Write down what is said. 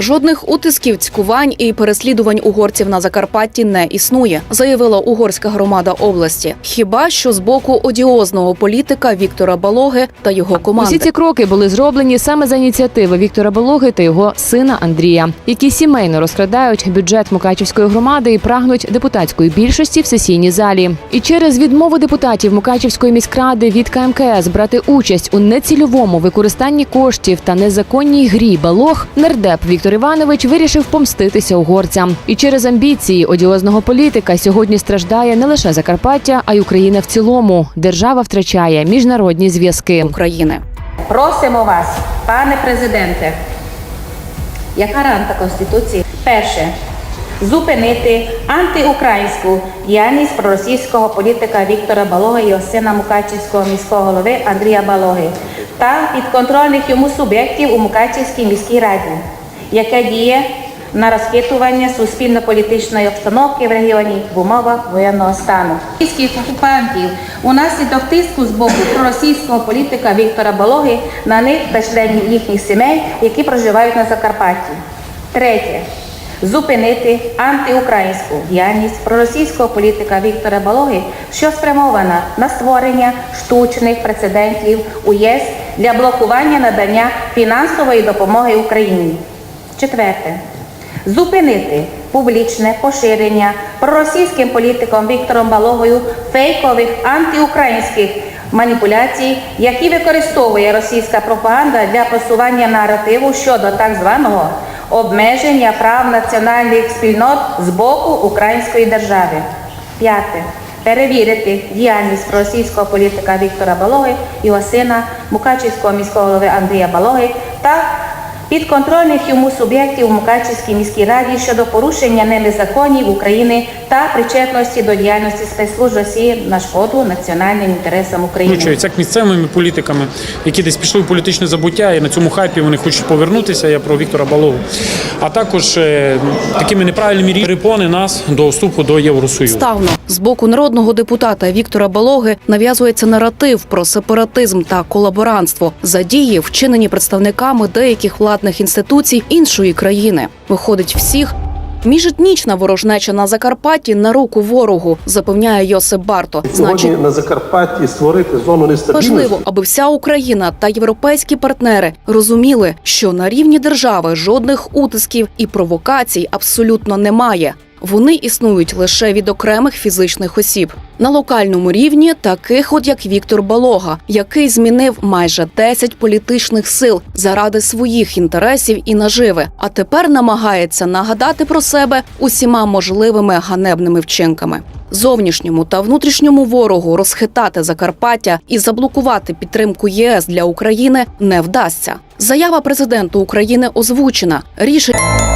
Жодних утисків, цькувань і переслідувань угорців на Закарпатті не існує, заявила угорська громада області. Хіба що з боку одіозного політика Віктора Балоги та його команди. Усі ці кроки були зроблені саме за ініціативи Віктора Балоги та його сина Андрія, які сімейно розкрадають бюджет Мукачівської громади і прагнуть депутатської більшості в сесійній залі. І через відмову депутатів Мукачівської міськради від КМКС брати участь у нецільовому використанні коштів та незаконній грі балог, нардеп Віктор Іванович вирішив помститися угорцям. І через амбіції одіозного політика сьогодні страждає не лише Закарпаття, а й Україна в цілому. Держава втрачає міжнародні зв'язки. України. Просимо вас, пане президенте, як гаранта Конституції, перше зупинити антиукраїнську діяльність проросійського політика Віктора Балоги і його сина Мукачівського міського голови Андрія Балоги та підконтрольних йому суб'єктів у Мукачівській міській раді, яке діє на розхитування суспільно-політичної обстановки в регіоні в умовах воєнного стану. Російських окупантів унаслідок тиску з боку проросійського політика Віктора Балоги на них та членів їхніх сімей, які проживають на Закарпатті. Третє. Зупинити антиукраїнську діяльність проросійського політика Віктора Балоги, що спрямована на створення штучних прецедентів у ЄС для блокування надання фінансової допомоги Україні. Четверте. Зупинити публічне поширення проросійським політиком Віктором Балогою фейкових антиукраїнських маніпуляцій, які використовує російська пропаганда для просування наративу щодо так званого обмеження прав національних спільнот з боку української держави. П'яте. Перевірити діяльність російського політика Віктора Балоги, його сина, Мукачівського міського голови Андрія Балоги та підконтрольних йому суб'єктів у Мукачівській міській раді щодо порушення ними законів України та причетності до діяльності спецслужб Росії на шкоду національним інтересам України. Включуються як місцевими політиками, які десь пішли в політичне забуття, і на цьому хайпі вони хочуть повернутися. Я про Віктора Балову. А також е, такими неправильними перепони нас до вступу до Євросоюзу. Ставно з боку народного депутата Віктора Балоги нав'язується наратив про сепаратизм та колаборантство за дії, вчинені представниками деяких владних інституцій іншої країни. Виходить всіх. Міжетнічна ворожнеча на Закарпатті на руку ворогу, запевняє Йосип Барто. Сьогодні Значить, на Закарпатті створити зону нестабільності. Важливо, аби вся Україна та європейські партнери розуміли, що на рівні держави жодних утисків і провокацій абсолютно немає. Вони існують лише від окремих фізичних осіб на локальному рівні, таких от як Віктор Балога, який змінив майже 10 політичних сил заради своїх інтересів і наживи, а тепер намагається нагадати про себе усіма можливими ганебними вчинками. Зовнішньому та внутрішньому ворогу розхитати Закарпаття і заблокувати підтримку ЄС для України не вдасться. Заява президенту України озвучена. Рішення